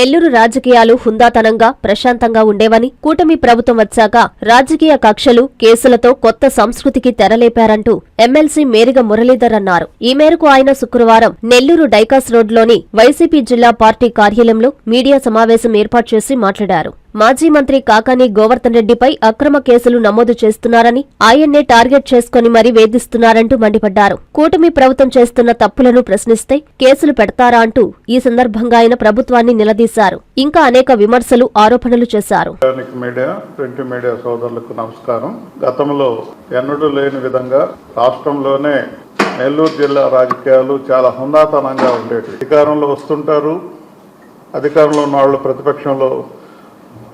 నెల్లూరు రాజకీయాలు హుందాతనంగా ప్రశాంతంగా ఉండేవని కూటమి ప్రభుత్వం వచ్చాక రాజకీయ కక్షలు కేసులతో కొత్త సంస్కృతికి తెరలేపారంటూ ఎమ్మెల్సీ మేరిగ మురళీధర్ అన్నారు. ఈ మేరకు ఆయన శుక్రవారం నెల్లూరు డైకాస్ రోడ్లోని వైసీపీ జిల్లా పార్టీ కార్యాలయంలో మీడియా సమావేశం ఏర్పాటు చేసి మాట్లాడారు. మాజీ మంత్రి కాకాని గోవర్ధన్ రెడ్డిపై అక్రమ కేసులు నమోదు చేస్తున్నారని ఆయన్నే టార్గెట్ చేసుకుని మరీ వేధిస్తున్నారంటూ మండిపడ్డారు. కూటమి ప్రభుత్వం చేస్తున్న తప్పులను ప్రశ్నిస్తే కేసులు పెడతారా అంటూ ఈ సందర్భంగా ఆయన ప్రభుత్వాన్ని నిలదీశారు. ఇంకా అనేక విమర్శలు ఆరోపణలు చేశారు. సోదరులకు నమస్కారం. గతంలో ఎన్నడూ లేని విధంగా రాష్ట్రంలోనే నెల్లూరు జిల్లా రాజకీయాలు చాలా హుందాతనంగా ఉండేవి అధికారంలో వస్తుంటారు. అధికారంలో ఉన్న వాళ్ళు ప్రతిపక్షంలో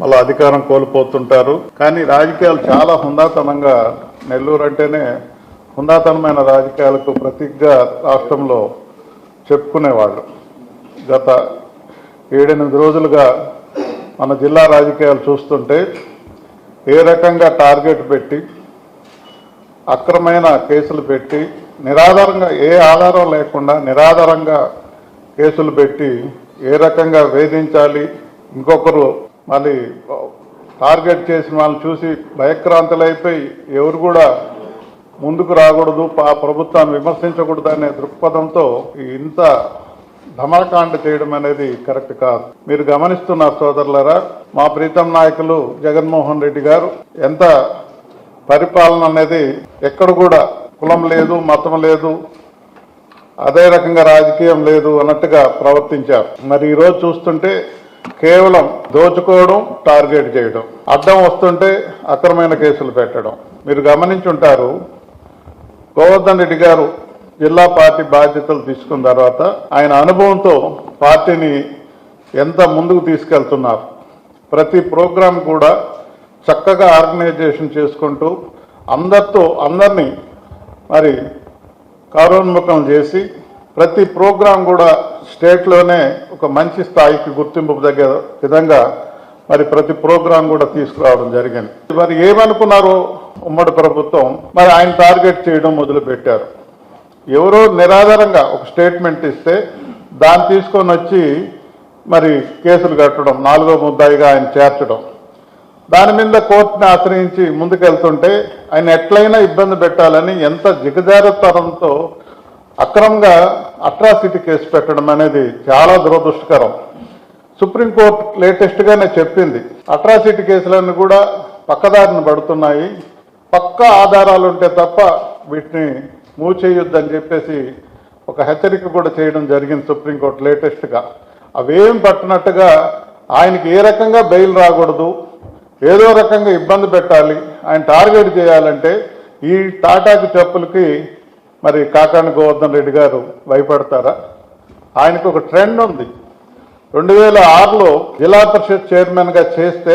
మళ్ళీ అధికారం కోల్పోతుంటారు. కానీ రాజకీయాలు చాలా హుందాతనంగా నెల్లూరు అంటేనే హుందాతనమైన రాజకీయాలకు ప్రతీకగా రాష్ట్రంలో చెప్పుకునేవాళ్ళు. గత ఏడెనిమిది రోజులుగా మన జిల్లా రాజకీయాలు చూస్తుంటే ఏ రకంగా టార్గెట్ పెట్టి అక్రమైన కేసులు పెట్టి నిరాధారంగా ఏ ఆధారం లేకుండా నిరాధారంగా కేసులు పెట్టి ఏ రకంగా వేధించాలి ఇంకొకరు మళ్ళీ టార్గెట్ చేసిన వాళ్ళని చూసి భయక్రాంతులైపోయి ఎవరు కూడా ముందుకు రాకూడదు ఆ ప్రభుత్వాన్ని విమర్శించకూడదు అనే దృక్పథంతో ఇంత ధమాకాండ చేయడం అనేది కరెక్ట్ కాదు. మీరు గమనిస్తున్న సోదరులరా మా ప్రీతం నాయకులు జగన్మోహన్ రెడ్డి గారు ఎంత పరిపాలన అనేది ఎక్కడ కూడా కులం లేదు మతం లేదు అదే రకంగా రాజకీయం లేదు అన్నట్టుగా ప్రవర్తించారు. మరి ఈరోజు చూస్తుంటే కేవలం దోచుకోవడం టార్గెట్ చేయడం. అడ్డం వస్తుంటే అక్రమైన కేసులు పెట్టడం. మీరు గమనించుంటారు గోవర్ధన్ రెడ్డి గారు జిల్లా పార్టీ బాధ్యతలు తీసుకున్న తర్వాత ఆయన అనుభవంతో పార్టీని ఎంత ముందుకు తీసుకెళ్తున్నారు. ప్రతి ప్రోగ్రాం కూడా చక్కగా ఆర్గనైజేషన్ చేసుకుంటూ అందరితో అందరినీ మరి కారోన్ముఖం చేసి ప్రతి ప్రోగ్రాం కూడా స్టేట్లోనే ఒక మంచి స్థాయికి గుర్తింపు దగ్గర విధంగా మరి ప్రతి ప్రోగ్రాం కూడా తీసుకురావడం జరిగింది. మరి ఏమనుకున్నారు ఉమ్మడి ప్రభుత్వం? మరి ఆయన టార్గెట్ చేయడం మొదలుపెట్టారు. ఎవరో నిరాధారంగా ఒక స్టేట్మెంట్ ఇస్తే దాన్ని తీసుకొని వచ్చి మరి కేసులు కట్టడం నాలుగో ముద్దాయిగా ఆయన చేర్చడం. దాని మీద కోర్టుని ఆశ్రయించి ముందుకెళ్తుంటే ఆయన ఎట్లయినా ఇబ్బంది పెట్టాలని ఎంత జిగజారుతనంతో అక్రమంగా అట్రాసిటీ కేసు పెట్టడం అనేది చాలా దురదృష్టకరం. సుప్రీంకోర్టు లేటెస్ట్గానే చెప్పింది అట్రాసిటీ కేసులన్నీ కూడా పక్కదారిన పడుతున్నాయి. పక్క ఆధారాలు ఉంటే తప్ప వీటిని మూవ్ చేయొద్దని చెప్పేసి ఒక హెచ్చరిక కూడా చేయడం జరిగింది సుప్రీంకోర్టు లేటెస్ట్గా. అవేం పట్టినట్టుగా ఆయనకి ఏ రకంగా బెయిల్ రాకూడదు ఏదో రకంగా ఇబ్బంది పెట్టాలి ఆయన టార్గెట్ చేయాలంటే ఈ టాటాకి చెప్పులకి మరి కాకాని గోవర్ధన్ రెడ్డి గారు భయపడతారా? ఆయనకు ఒక ట్రెండ్ ఉంది. రెండు వేల ఆరులో జిల్లా పరిషత్ చైర్మన్గా చేస్తే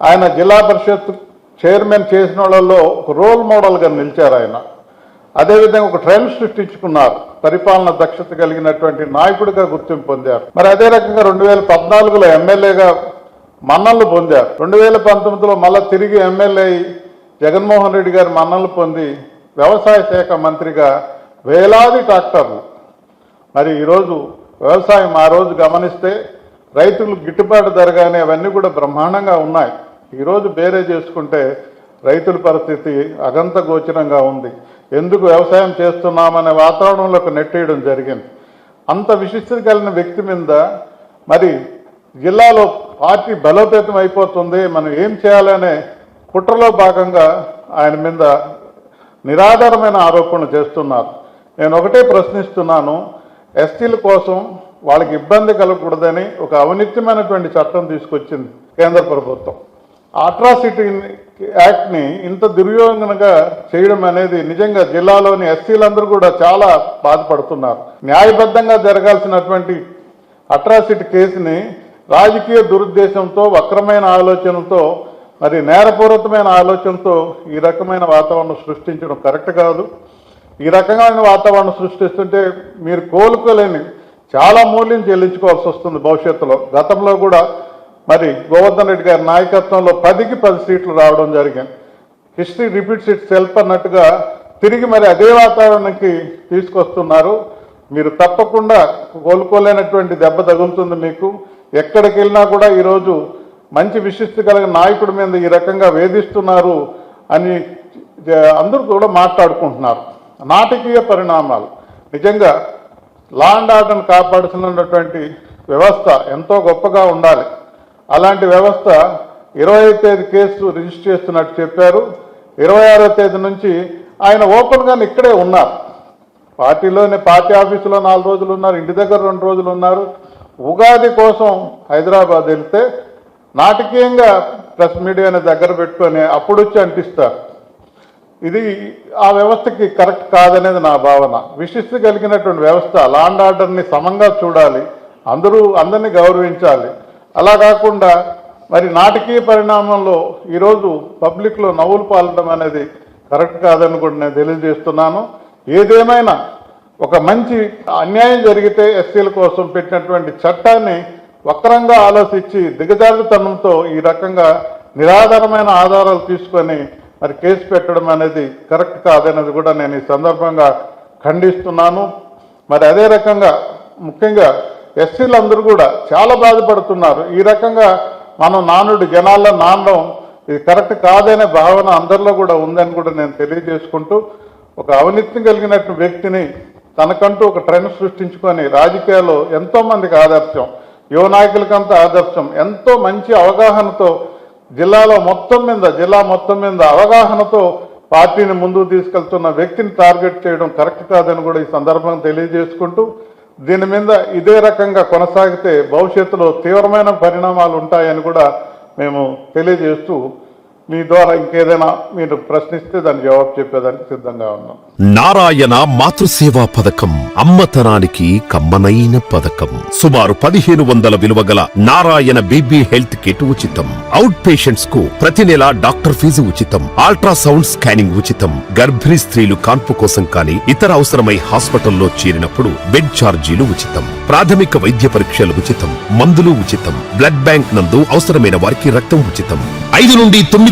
ఆయన జిల్లా పరిషత్ చైర్మన్ చేసిన వాళ్ళలో ఒక రోల్ మోడల్గా నిలిచారు ఆయన. అదేవిధంగా ఒక ట్రెండ్ సృష్టించుకున్నారు. పరిపాలన దక్షత కలిగినటువంటి నాయకుడిగా గుర్తింపు పొందారు. మరి అదే రకంగా రెండు వేల పద్నాలుగులో ఎమ్మెల్యేగా మన్నలు పొందారు. రెండు వేల పంతొమ్మిదిలో మళ్ళా తిరిగి ఎమ్మెల్యే జగన్మోహన్ రెడ్డి గారు మన్నలు పొంది వ్యవసాయ శాఖ మంత్రిగా వేలాది ట్రాక్టర్లు. మరి ఈరోజు వ్యవసాయం ఆ రోజు గమనిస్తే రైతులు గిట్టుబాటు ధర కానీ అవన్నీ కూడా బ్రహ్మాండంగా ఉన్నాయి. ఈరోజు బేరే చేసుకుంటే రైతుల పరిస్థితి అగంత గోచరంగా ఉంది. ఎందుకు వ్యవసాయం చేస్తున్నామనే వాతావరణంలోకి నెట్టేయడం జరిగింది. అంత విశిష్టత కలిగిన వ్యక్తి మీద మరి జిల్లాలో పార్టీ బలోపేతం అయిపోతుంది. మనం ఏం చేయాలనే కుట్రలో భాగంగా ఆయన మీద నిరాధారమైన ఆరోపణలు చేస్తున్నారు. నేను ఒకటే ప్రశ్నిస్తున్నాను. ఎస్టీల కోసం వాళ్ళకి ఇబ్బంది కలగకూడదని ఒక అవినిత్యమైనటువంటి చట్టం తీసుకొచ్చింది కేంద్ర ప్రభుత్వం. అట్రాసిటీ యాక్ట్ని ఇంత దుర్యోగంగా చేయడం అనేది నిజంగా జిల్లాలోని ఎస్సీలందరూ కూడా చాలా బాధపడుతున్నారు. న్యాయబద్ధంగా జరగాల్సినటువంటి అట్రాసిటీ కేసుని రాజకీయ దురుద్దేశంతో వక్రమైన ఆలోచనతో మరి నేరపూరితమైన ఆలోచనతో ఈ రకమైన వాతావరణం సృష్టించడం కరెక్ట్ కాదు. ఈ రకమైన వాతావరణం సృష్టిస్తుంటే మీరు కోలుకోలేని చాలా మూల్యం చెల్లించుకోవాల్సి వస్తుంది భవిష్యత్తులో. గతంలో కూడా మరి గోవర్ధన్ రెడ్డి గారి నాయకత్వంలో పదికి పది సీట్లు రావడం జరిగింది. హిస్టరీ రిపీట్స్ ఇట్ సెల్ఫ్ అన్నట్టుగా తిరిగి మరి అదే వాతావరణానికి తీసుకొస్తున్నారు. మీరు తప్పకుండా కోలుకోలేనటువంటి దెబ్బ తగులుతుంది మీకు. ఎక్కడికి వెళ్ళినా కూడా ఈరోజు మంచి విశిష్ట కలిగిన నాయకుడి మీద ఈ రకంగా వేధిస్తున్నారు అని అందరూ కూడా మాట్లాడుకుంటున్నారు. నాటకీయ పరిణామాలు. నిజంగా లా అండ్ ఆర్డర్ని కాపాడుతున్నటువంటి వ్యవస్థ ఎంతో గొప్పగా ఉండాలి. అలాంటి వ్యవస్థ ఇరవై తేదీ కేసు రిజిస్టర్ చేస్తున్నట్టు చెప్పారు. ఇరవై ఆరో తేదీ నుంచి ఆయన ఓపెన్గా ఇక్కడే ఉన్నారు. పార్టీలోనే పార్టీ ఆఫీసులో నాలుగు రోజులు ఉన్నారు ఇంటి దగ్గర రెండు రోజులు ఉన్నారు. ఉగాది కోసం హైదరాబాద్ వెళ్తే నాటకీయంగా ప్రెస్ మీడియాని దగ్గర పెట్టుకొని అప్పుడు వచ్చి అంటిస్తారు ఇది ఆ వ్యవస్థకి కరెక్ట్ కాదనేది నా భావన. విశిష్ట కలిగినటువంటి వ్యవస్థ లాండ్ ఆర్డర్ని సమంగా చూడాలి అందరూ అందరినీ గౌరవించాలి. అలా కాకుండా మరి నాటకీయ పరిణామంలో ఈరోజు పబ్లిక్లో నవ్వులు పాలడం అనేది కరెక్ట్ కాదని కూడా నేను తెలియజేస్తున్నాను. ఏదేమైనా ఒక మంచి అన్యాయం జరిగితే ఎస్సీల కోసం పెట్టినటువంటి చట్టాన్ని వక్రంగా ఆలోచించి దిగజారుతనంతో ఈ రకంగా నిరాధారమైన ఆధారాలు తీసుకొని మరి కేసు పెట్టడం అనేది కరెక్ట్ కాదనేది కూడా నేను ఈ సందర్భంగా ఖండిస్తున్నాను. మరి అదే రకంగా ముఖ్యంగా ఎస్సీలు అందరూ కూడా చాలా బాధపడుతున్నారు. ఈ రకంగా మనం నానుడు జనాల్లో నానడం ఇది కరెక్ట్ కాదనే భావన అందరిలో కూడా ఉందని కూడా నేను తెలియజేసుకుంటూ ఒక అవినీతి కలిగినట్టు వ్యక్తిని తనకంటూ ఒక ట్రెండ్ సృష్టించుకొని రాజకీయాల్లో ఎంతోమందికి ఆదర్శం. యువ నాయకులకంతా ఆదర్శం. ఎంతో మంచి అవగాహనతో జిల్లాలో మొత్తం మీద జిల్లా మొత్తం మీద అవగాహనతో పార్టీని ముందుకు తీసుకెళ్తున్న వ్యక్తిని టార్గెట్ చేయడం కరెక్ట్ కాదని కూడా ఈ సందర్భంగా తెలియజేసుకుంటూ దీని మీద ఇదే రకంగా కొనసాగితే భవిష్యత్తులో తీవ్రమైన పరిణామాలు ఉంటాయని కూడా మేము తెలియజేస్తూ మీ ద్వారా ఇంకేదైనా మీరు ప్రశ్నిస్తే దాని జవాబు చెప్పేదానికి సిద్ధంగా ఉన్నాం. నారాయణ మాతృసేవా పథకం అమ్మతనానికి కమ్మనైన పథకం. సుమారు పదిహేను వందల విలువ గల నారాయణ బీబీ హెల్త్ కిట్ ఉచితం. అవుట్ పేషెంట్స్కు ప్రతి నెల డాక్టర్ ఫీజు ఉచితం. అల్ట్రాసౌండ్ స్కానింగ్ ఉచితం. గర్భిణీ స్త్రీలు కాన్పు కోసం కానీ ఇతర అవసరమై హాస్పిటల్లో చేరినప్పుడు బెడ్ ఛార్జీలు ఉచితం. ప్రాథమిక వైద్య పరీక్షలు ఉచితం. మందులు ఉచితం. బ్లడ్ బ్యాంక్ నందు అవసరమైన వారికి రక్తం ఉచితం. ఐదు నుండి తొమ్మిది